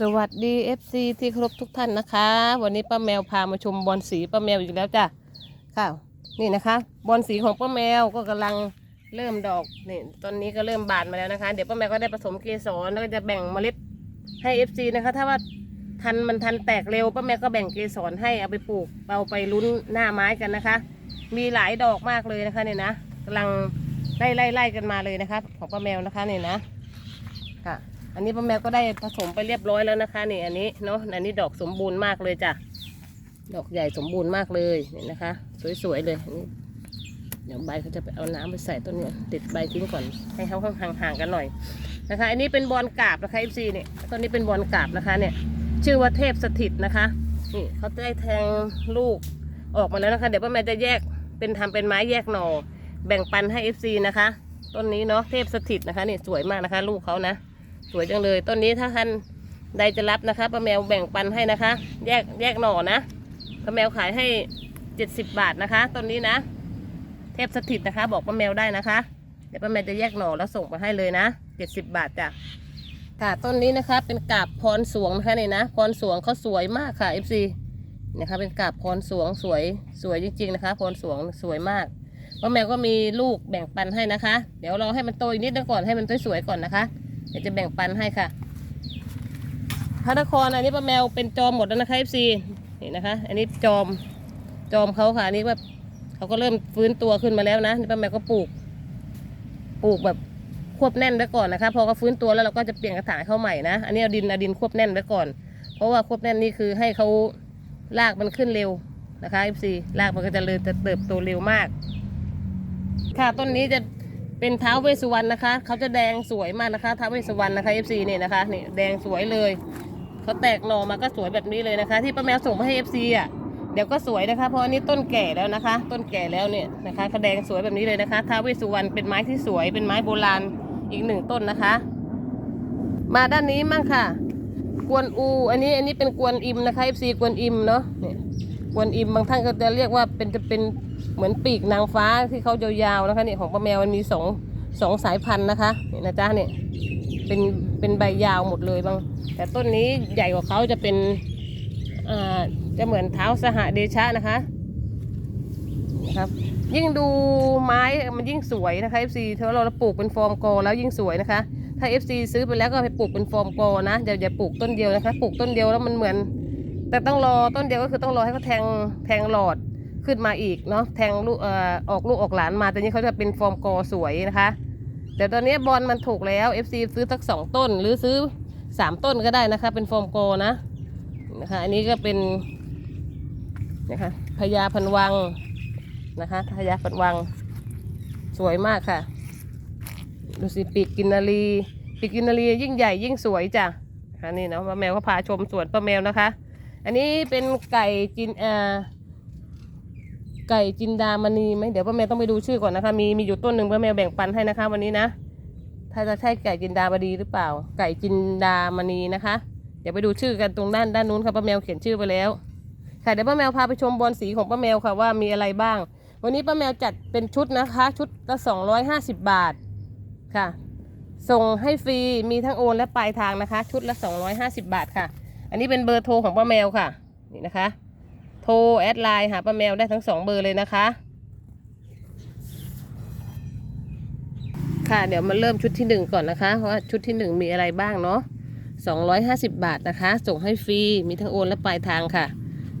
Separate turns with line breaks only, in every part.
สวัสดี FC ที่เคารพทุกท่านนะคะ วันนี้ป้าแมวพามาชมบอลสีป้าแมวอีกแล้วจ้ะค่ะนี่นะคะบอลสีของป้าแมวก็กำลังเริ่มดอกนี่ตอนนี้ก็เริ่มบานมาแล้วนะคะ เดี๋ยวป้าแมวก็ได้ผสมเกสรแล้วก็จะแบ่งเมล็ดให้ FC นะคะ ถ้าว่าทันมันทันแตกเร็วป้าแมวก็แบ่งเกสรให้เอาไปปลูกเอาไปลุ้นหน้าไม้กันนะคะ มีหลายดอกมากเลยนะคะเนี่ยนะกำลังไล่ไล่ไล่กันมาเลยนะคะ ของป้าแมวนะคะเนี่ยนะค่ะ อันนี้ป้าแมวก็ได้ผสมไปเรียบร้อยแล้วนะคะนี่อันนี้เนาะอันนี้ดอกสมบูรณ์มากเลยจ้ะดอกใหญ่สมบูรณ์มากเลยนี่นะคะ สวยๆเลยนี่เดี๋ยวใบเขาจะไปเอาน้ำไปใส่ต้นนี้ติดใบทิ้งก่อนให้เขาห่างๆกันหน่อยนะคะ อันนี้เป็นบอลกาบนะคะ FC เนี่ยต้นนี้เป็นบอลกาบนะคะเนี่ย ชื่อว่าเทพสถิตนะคะนี่เขาได้แทงลูกออกมาแล้วนะคะ เดี๋ยวป้าแมวจะแยกเป็นทำเป็นไม้แยกหน่อแบ่งปันให้ FC นะคะ ต้นนี้เนาะเทพสถิตนะคะนี่สวยมากนะคะ ลูกเขานะ สวยจังเลย ต้นนี้ถ้าท่านใดจะรับนะคะป้าแมวแบ่งปันให้นะคะ แยกแยกหน่อนะป้าแมวขายให้เจ็ดสิบบาทนะคะต้นนี้นะ เทพสถิตนะคะ บอกป้าแมวได้นะคะ เดี๋ยวป้าแมวจะแยกหน่อแล้วส่งไปให้เลยนะเจ็ดสิบบาทจ้ะค่ะต้นนี้นะคะเป็นกาบพรสวงนะคะนี่นะพรสวงเขาสวยมากค่ะ FC นะคะเป็นกาบพรสวงสวยสวยจริง ๆนะคะพรสวงสวยมากป้าแมวก็มีลูกแบ่งปันให้นะคะ เดี๋ยวรอให้มันโตอีกนิดนึงก่อนให้มันสวยๆก่อนนะคะ ดี๋ยวจะแบ่งปันให้ค่ะ พระนครอันนี้ป้าแมวเป็นจอมหมดแล้วนะคะเอฟซีนี่นะคะ อันนี้จอมจอมเขาค่ะอันนี้แบบเขาก็เริ่มฟื้นตัวขึ้นมาแล้วนะป้าแมวก็ปลูก ปลูกแบบควบแน่นไว้ก่อนนะคะ พอเขาฟื้นตัวแล้วเราก็จะเปลี่ยนกระถางเข้าใหม่นะ อันนี้เอาดินเอาดินควบแน่นไว้ก่อน เพราะว่าควบแน่นนี่คือให้เขารากมันขึ้นเร็วนะคะเอฟซีรากมันก็จะเลยจะเติบโตเร็วมาก ค่ะต้นนี้จะ เป็นท้าวเวสสุวรรณนะคะ เขาจะแดงสวยมากนะคะท้าวเวสสุวรรณนะคะ FC เนี่ยนะคะนี่แดงสวยเลยเขาแตกหน่อมาก็สวยแบบนี้เลยนะคะ ที่ป้าแมวส่งมาให้ FC อะเดี๋ยวก็สวยนะคะ เพราะอันนี้ต้นแก่แล้วนะคะ ต้นแก่แล้วเนี่ยนะคะเขาแดงสวยแบบนี้เลยนะคะท้าวเวสสุวรรณเป็นไม้ที่สวยเป็นไม้โบราณอีกหนึ่งต้นนะคะ มาด้านนี้มั่งค่ะ กวนอู อันนี้อันนี้เป็นกวนอิมนะคะ FC กวนอิมเนาะเนี่ย กวนอิมบางท่านก็จะเรียกว่าเป็นจะเป็นเหมือนปีกนางฟ้าที่เขายาวๆนะคะเนี่ยของป้าแมวมันมีสองสองสายพันธุ์นะคะเนี่ยนะจ๊ะเนี่ยเป็นเป็นใบยาวหมดเลยบาง แต่ต้นนี้ใหญ่กว่าเขาจะเป็นอ่าจะเหมือนเท้าสหเดชะนะคะนะครับยิ่งดูไม้มันยิ่งสวยนะคะ FC ถ้าเราปลูกเป็นฟอร์มกอแล้วยิ่งสวยนะคะ ถ้า FC ซื้อไปแล้วก็ไปปลูกเป็นฟอร์มกอนะอย่าอย่าปลูกต้นเดียวนะคะ ปลูกต้นเดียวแล้วมันเหมือน แต่ต้องรอต้นเดียวก็คือต้องรอให้เขาแทงแทงหลอดขึ้นมาอีกเนาะแทงลูกเอ่อออกลูกออกหลานมาแต่นี้เขาจะเป็นฟอร์มกอสวยนะคะแต่ตอนนี้บอลมันถูกแล้ว FC ซื้อสักสองต้น หรือซื้อสามต้นก็ได้นะคะ เป็นฟอร์มโกนะนะคะอันนี้ก็เป็นนะคะพญาพันวังนะคะพญาพันวังสวยมากค่ะ ดูสิปีกกินนารีปีกกินนารียิ่งใหญ่ยิ่งสวยจ้ะนะคะนี่เนาะป้าแมวก็พาชมสวนป้าแมวนะคะ อันนี้เป็นไก่จินเอ่อไก่จินดามณีไหมเดี๋ยวป้าแมวต้องไปดูชื่อก่อนนะคะ มีมีอยู่ต้นหนึ่งป้าแมวแบ่งปันให้นะคะ วันนี้นะ ถ้าจะใช่ไก่จินดามณีหรือเปล่า ไก่จินดามณีนะคะ เดี๋ยวไปดูชื่อกันตรงด้านด้านนู้นค่ะป้าแมวเขียนชื่อไปแล้วค่ะเดี๋ยวป้าแมวพาไปชมบอลสีของป้าแมวค่ะว่ามีอะไรบ้าง วันนี้ป้าแมวจัดเป็นชุดนะคะ ชุดละสองร้อยห้าสิบบาทค่ะ ส่งให้ฟรีมีทั้งโอนและปลายทางนะคะ ชุดละสองร้อยห้าสิบบาทค่ะ อันนี้เป็นเบอร์โทรของป้าแมวค่ะ นี่นะคะ โทรแอดไลน์หาป้าแมวได้ทั้งสองเบอร์เลยนะคะ ค่ะเดี๋ยวมาเริ่มชุดที่หนึ่งก่อนนะคะว่าชุดที่หนึ่งมีอะไรบ้างเนาะสองร้อยห้าสิบบาทนะคะ ส่งให้ฟรีมีทั้งโอนและปลายทางค่ะ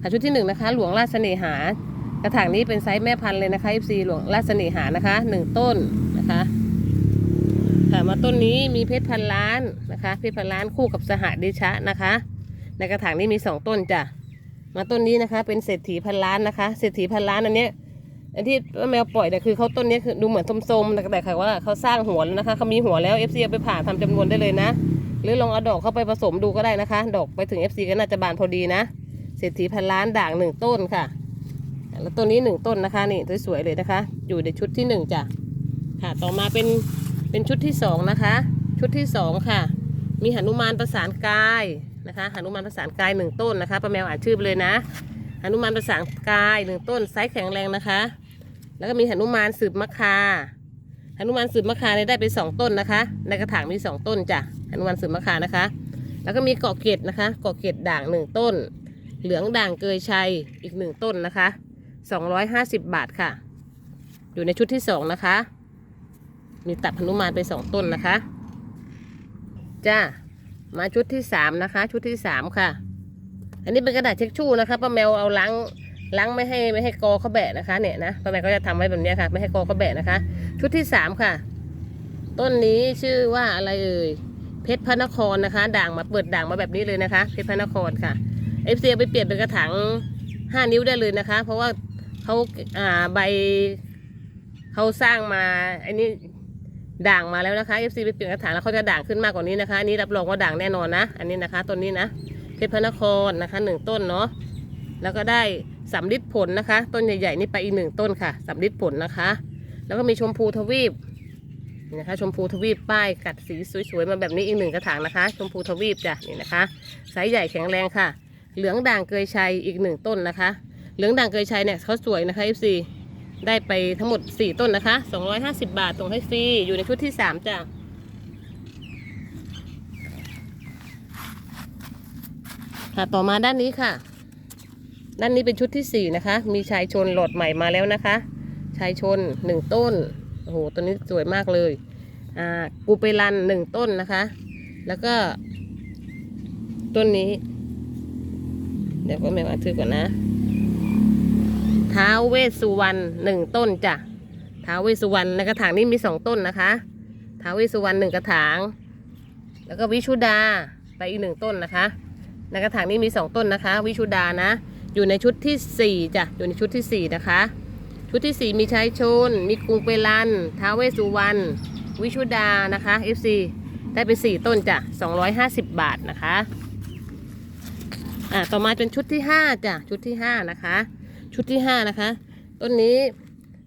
ค่ะชุดที่หนึ่งนะคะ หลวงราชเสน่หากระถางนี้เป็นไซส์แม่พันธุ์เลยนะคะ FC หลวงราชเสน่หานะคะหนึ่งต้นนะคะค่ะมาต้นนี้มีเพชรพันล้านนะคะ เพชรพันล้านคู่กับสหเดชะนะคะ ในกระถางนี้มีสองต้นจ้ะมาต้นนี้นะคะ เป็นเศรษฐีพันล้านนะคะเศรษฐีพันล้านอันเนี้ยอันที่แมวปล่อยเนี่ยคือเขาต้นนี้คือดูเหมือนส้มๆแต่แต่ค่ะว่าเขาสร้างหัวแล้วนะคะเขามีหัวแล้ว FC เอาไปผ่าทำจำนวนได้เลยนะ หรือลองเอาดอกเข้าไปผสมดูก็ได้นะคะ ดอกไปถึง FC ก็น่าจะบานพอดีนะเศรษฐีพันล้านด่างหนึ่งต้นค่ะ แล้วต้นนี้หนึ่งต้นนะคะนี่สวยๆเลยนะคะ อยู่ในชุดที่หนึ่งจ้ะค่ะต่อมาเป็นเป็นชุดที่สองนะคะ ชุดที่สองค่ะ มีหนุมานประสานกาย นะคะหนุมานประสานกายหนึ่งต้นนะคะป้าแมวอ่านชื่อไปเลยนะหนุมานประสานกายหนึ่งต้นไซส์แข็งแรงนะคะ แล้วก็มีหนุมานสืบมะคาหนุมานสืบมะคานี่ได้ไปสองต้นนะคะ ในกระถางมีสองต้นจ้ะหนุมานสืบมะคานะคะ แล้วก็มีเกาะเกร็ดนะคะเกาะเกร็ดด่างหนึ่งต้น เหลืองด่างเกยชัยอีกหนึ่งต้นนะคะสองร้อยห้าสิบบาทค่ะ อยู่ในชุดที่สองนะคะ มีตับหนุมานไปสองต้นนะคะ จ้า มาชุดที่สามนะคะ ชุดที่สามค่ะ อันนี้เป็นกระดาษเช็คชู่นะคะป้าแมวเอาล้างล้างไม่ให้ไม่ให้กอเขาแบะนะคะ เนี่ยนะป้าแมวก็จะทำไว้แบบนี้ค่ะ ไม่ให้กอเขาแบะนะคะ ชุดที่สามค่ะ ต้นนี้ชื่อว่าอะไรเอ่ยเพชรพระนครนะคะ ด่างมาเปิดด่างมาแบบนี้เลยนะคะ เพชรพระนครค่ะเอฟซีไปเปลี่ยนเป็นกระถางห้านิ้วได้เลยนะคะ เพราะว่าเขาอ่าใบเขาสร้างมาอันนี้ ด่างมาแล้วนะคะเอฟซีไปเปลี่ยนกระถางแล้วเขาจะด่างขึ้นมากกว่านี้นะคะอันนี้รับรองว่าด่างแน่นอนนะ อันนี้นะคะต้นนี้นะเพชรพระนครนะคะหนึ่งต้นเนาะแล้วก็ได้สำลิดผลนะคะ ต้นใหญ่ๆนี่ไปอีกหนึ่งต้นค่ะสำลิดผลนะคะ แล้วก็มีชมพูทวีปนี่นะคะชมพูทวีปป้ายกัดสีสวยๆมาแบบนี้อีกหนึ่งกระถางนะคะ ชมพูทวีปจ้ะนี่นะคะไซส์ใหญ่แข็งแรงค่ะ เหลืองด่างเกยชัยอีกหนึ่งต้นนะคะ เหลืองด่างเกยชัยเนี่ยเขาสวยนะคะ FC ได้ไปทั้งหมด 4 ต้นนะคะ 250 บาทส่งให้ฟรี อยู่ในชุดที่ 3 จ้ะ ค่ะต่อมาด้านนี้ค่ะ ด้านนี้เป็นชุดที่สี่นะคะ มีชายชนโหลดใหม่มาแล้วนะคะ ชายชนหนึ่งต้น โอ้โหตัวนี้สวยมากเลย อ่ากูเปรันหนึ่งต้นนะคะ แล้วก็ ต้นนี้ เดี๋ยวก็แม่มาถือก่อนนะ ท้าวเวสสุวรรณหนึ่งต้นจ้ะท้าวเวสสุวรรณในกระถางนี้มีสองต้นนะคะท้าวเวสสุวรรณหนึ่งกระถาง แล้วก็วิชุดาไปอีกหนึ่งต้นนะคะในกระถางนี้มีสองต้นนะคะ วิชุดานะ อยู่ในชุดที่สี่จ้ะอยู่ในชุดที่สี่นะคะ ชุดที่สี่มีชายชน มีกรุงเปรันท้าวเวสสุวรรณวิชุดานะคะ FC ได้ไปสี่ต้นจ้ะ250บาทนะคะอ่าต่อมาเป็นชุดที่ห้าจ้ะชุดที่ห้านะคะ ชุดที่ห้านะคะ ต้นนี้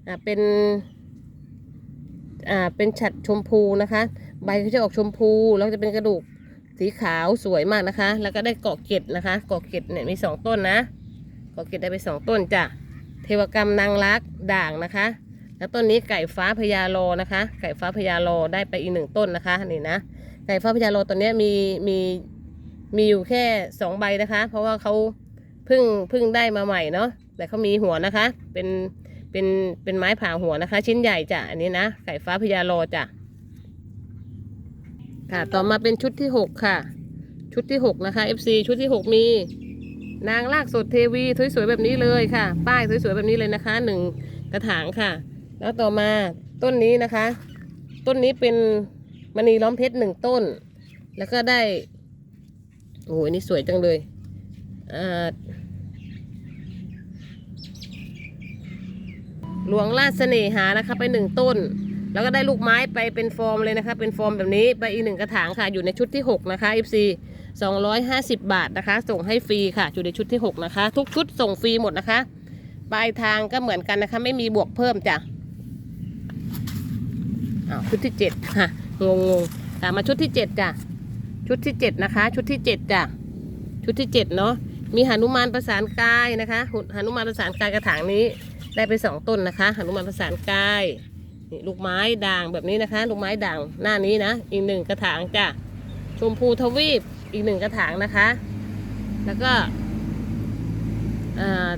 อ่าเป็นอ่าเป็นฉัดชมพูนะคะ ใบเขาจะออกชมพูแล้วจะเป็นกระดูกสีขาวสวยมากนะคะ แล้วก็ได้เกาะเกล็ดนะคะ เกาะเกล็ดเนี่ยมีสองต้นนะเกาะเกล็ดได้ไปสองต้นจ้ะเทวกรรมนางรักด่างนะคะ แล้วต้นนี้ไก่ฟ้าพญาโลนะคะ ไก่ฟ้าพญาโลได้ไปอีกหนึ่งต้นนะคะนี่นะไก่ฟ้าพญาโลตัวเนี้ยมีมีมีอยู่แค่สองใบนะคะ เพราะว่าเขา พิ่งเพิ่งได้มาใหม่เนาะแต่เขามีหัวนะคะ เป็นเป็นเป็นไม้ผ่าหัวนะคะ ชิ้นใหญ่จ้ะอันนี้นะไก่ฟ้าพญาโลจ้ะค่ะต่อมาเป็นชุดที่หกค่ะ ชุดที่หกนะคะ FC ชุดที่หกมี นางลากสดเทวีสวยๆแบบนี้เลยค่ะ ป้ายสวยๆแบบนี้เลยนะคะหนึ่งกระถางค่ะ แล้วต่อมาต้นนี้นะคะ ต้นนี้เป็นมณีล้อมเพชรหนึ่งต้น แล้วก็ได้โอ้โหนี่สวยจังเลยอ่า หลวงราชเสน่หานะคะ ไปหนึ่งต้น แล้วก็ได้ลูกไม้ไปเป็นฟอร์มเลยนะคะ เป็นฟอร์มแบบนี้ไปอีกหนึ่งกระถางค่ะ อยู่ในชุดที่ 6 นะคะ FC 250 บาทนะคะ ส่งให้ฟรีค่ะ อยู่ในชุดที่ 6 นะคะ ทุกชุดส่งฟรีหมดนะคะปลายทางก็เหมือนกันนะคะ ไม่มีบวกเพิ่มจ้ะอ้าวชุดที่7ค่ะงงงๆตามมาชุดที่ 7จ้ะชุดที่ 7 นะคะ ชุดที่ 7จ้ะชุดที่ 7 เนาะมีหนุมานประสานกายนะคะหนุมานประสานกายกระถางนี้ ได้ไปสองต้นนะคะหนุมานประสานกายนี่ลูกไม้ด่างแบบนี้นะคะ ลูกไม้ด่างหน้านี้นะ อีกหนึ่งกระถางจ้ะชมพูทวีปอีกหนึ่งกระถางนะคะ แล้วก็อ่า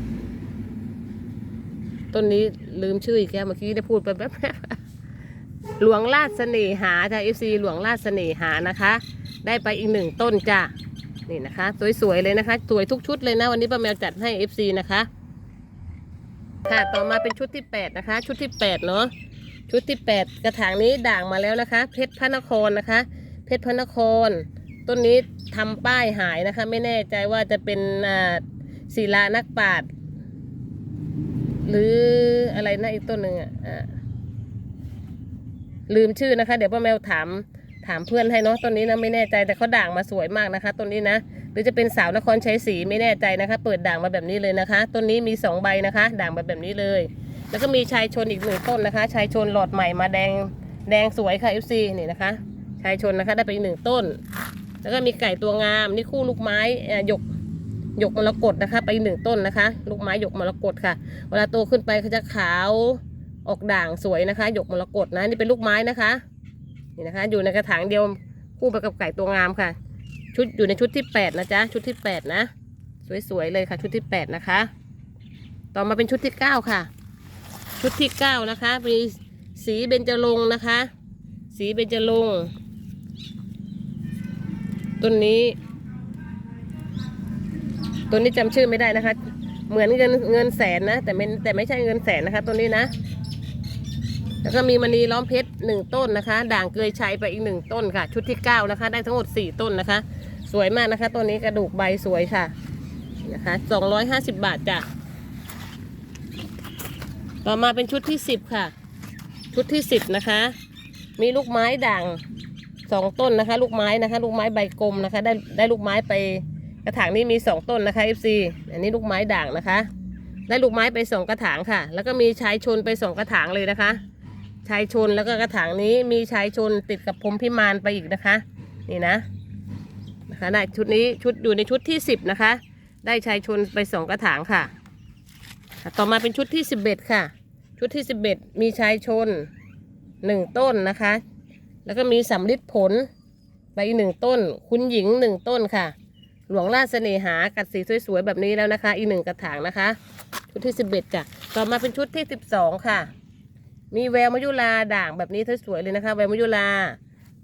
ต้นนี้ลืมชื่ออีกแล้วเมื่อกี้ได้พูดไปแป๊บหลวงราชเสน่หาจ้ะเอฟซีหลวงราชเสน่หานะคะ ได้ไปอีกหนึ่งต้นจ้ะนี่นะคะ สวยๆเลยนะคะ สวยทุกชุดเลยนะ วันนี้ป้าแมวจัดให้เอฟซีนะคะ ค่ะต่อมาเป็นชุดที่แปดนะคะ ชุดที่แปดเนาะชุดที่ 8 กระถางนี้ด่างมาแล้วนะคะ เพชรพระนครนะคะ เพชรพระนคร ต้นนี้ทำป้ายหายนะคะ ไม่แน่ใจว่าจะเป็นศิลานักปราชญ์หรืออะไรนะอีกต้นหนึ่งอะลืมชื่อนะคะ เดี๋ยวป้าแมวถามถามเพื่อนให้เนาะต้นนี้นะไม่แน่ใจแต่เขาด่างมาสวยมากนะคะต้นนี้นะ รือจะเป็นสาวนครชัยศรีไม่แน่ใจนะคะ เปิดด่างมาแบบนี้เลยนะคะ ต้นนี้มีสองใบนะคะ ด่างมาแบบนี้เลย แล้วก็มีชายชนอีกหนึ่งต้นนะคะ ชายชนหลอดใหม่มาแดงแดงสวยค่ะ FC นี่นะคะ ชายชนนะคะได้ไปอีกหนึ่งต้น แล้วก็มีไก่ตัวงามนี่คู่ลูกไม้อ่อหยกหยกมรกตนะคะ ไปหนึ่งต้นนะคะ ลูกไม้หยกมรกตค่ะ เวลาโตขึ้นไปเขาจะขาวออกด่างสวยนะคะหยกมรกตนะนี่เป็นลูกไม้นะคะนี่นะคะ อยู่ในกระถางเดียวคู่ไปกับไก่ตัวงามค่ะ ชุดอยู่ในชุดที่แปดนะจ๊ะชุดที่แปดนะ สวยๆเลยค่ะ ชุดที่แปดนะคะ ต่อมาเป็นชุดที่เก้าค่ะ ชุดที่เก้านะคะมีสีเบญจรงค์นะคะ สีเบญจรงค์ต้นนี้ต้นนี้จำชื่อไม่ได้นะคะ เหมือนเงินเงินแสนนะ แต่ไม่แต่ไม่ใช่เงินแสนนะคะต้นนี้นะ แล้วก็มีมณีล้อมเพชรหนึ่งต้นนะคะ ด่างเกยชัยไปอีกหนึ่งต้นค่ะ ชุดที่เก้านะคะ ได้ทั้งหมดสี่ต้นนะคะ สวยมากนะคะต้นนี้กระดูกใบสวยค่ะนะคะสองร้อยห้าสิบบาทจ้ะต่อมาเป็นชุดที่สิบค่ะ ชุดที่สิบนะคะ มีลูกไม้ด่างสองต้นนะคะ ลูกไม้นะคะ ลูกไม้ใบกลมนะคะ ได้ได้ลูกไม้ไปกระถางนี้มีสองต้นนะคะ FC อันนี้ลูกไม้ด่างนะคะ ได้ลูกไม้ไปสองกระถางค่ะ แล้วก็มีชายชนไปสองกระถางเลยนะคะ ชายชนแล้วก็กระถางนี้มีชายชนติดกับพรมพิมานไปอีกนะคะ นี่นะ นะคะได้ชุดนี้ชุดอยู่ในชุดที่สิบนะคะ ได้ชายชนไปสองกระถางค่ะ ต่อมาเป็นชุดที่สิบเอ็ดค่ะ ชุดที่สิบเอ็ดมีชายชนหนึ่งต้นนะคะ แล้วก็มีสำลิดผลไปอีกหนึ่งต้น คุณหญิงหนึ่งต้นค่ะ หลวงราชเสน่หากัดสีสวยๆแบบนี้แล้วนะคะ อีกหนึ่งกระถางนะคะ ชุดที่สิบเอ็ดจ้ะต่อมาเป็นชุดที่สิบสองค่ะ มีแววมะยุราด่างแบบนี้สวยๆเลยนะคะ แววมะยุรา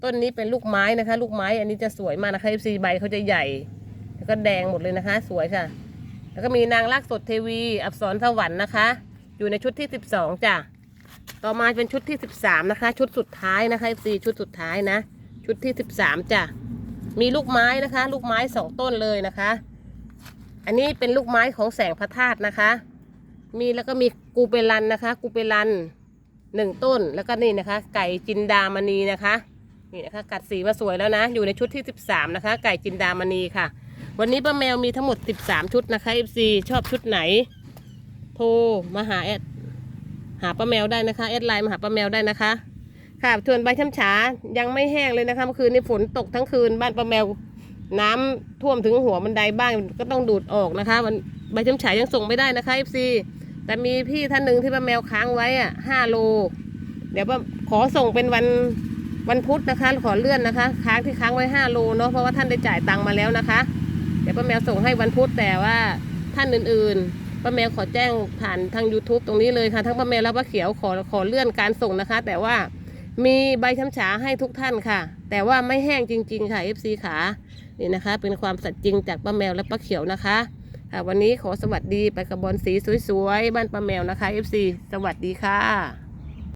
ต้นนี้เป็นลูกไม้นะคะ ลูกไม้อันนี้จะสวยมากนะคะ FC ใบเขาจะใหญ่ แล้วก็แดงหมดเลยนะคะ สวยค่ะ แล้วก็มีนางรักสดเทวี อับสรสวรรค์นะคะ อยู่ในชุดที่สิบสองจ้ะต่อมาเป็นชุดที่สิบสามนะคะ ชุดสุดท้ายนะคะ FC ชุดสุดท้ายนะ ชุดที่สิบสามจ้ะมีลูกไม้นะคะ ลูกไม้สองต้นเลยนะคะ อันนี้เป็นลูกไม้ของแสงพระธาตุนะคะ มีแล้วก็มีกูเปรันนะคะ กูเปรันหนึ่งต้นแล้วก็นี่นะคะ ไก่จินดามณีนะคะ นี่นะคะกัดสีมาสวยแล้วนะ อยู่ในชุดที่ 13 นะคะ ไก่จินดามณีค่ะ วันนี้ป้าแมวมีทั้งหมด 13 ชุดนะคะ FC ชอบชุดไหน โทรมาหาแอดหาป้าแมวได้นะคะแอดไลน์มาหาป้าแมวได้นะคะ ค่ะส่วนใบช้ำฉายังไม่แห้งเลยนะคะเมื่อคืนนี้ฝนตกทั้งคืนบ้านป้าแมวน้ำท่วมถึงหัวบันไดบ้างก็ต้องดูดออกนะคะมันใบช้ำฉายังส่งไม่ได้นะคะ FC แต่มีพี่ท่านหนึ่งที่ป้าแมวค้างไว้อะห้าโล เดี๋ยวป้าขอส่งเป็นวัน วันพุธนะคะ ขอเลื่อนนะคะ ค้างที่ค้างไว้ห้าโลเนาะเพราะว่าท่านได้จ่ายตังค์มาแล้วนะคะ เดี๋ยวป้าแมวส่งให้วันพุธแต่ว่าท่านอื่นๆป้าแมวขอแจ้งผ่านทาง YouTube ตรงนี้เลยค่ะ ทั้งป้าแมวและป้าเขียวขอขอเลื่อนการส่งนะคะ แต่ว่ามีใบช้ำฉาให้ทุกท่านค่ะ แต่ว่าไม่แห้งจริง ๆ ค่ะ FC ขานี่นะคะ เป็นความสัตย์จริงจากป้าแมวและป้าเขียวนะคะค่ะวันนี้ขอสวัสดีไปกับบอลสีสวยๆบ้านป้าแมวนะคะ FC สวัสดีค่ะ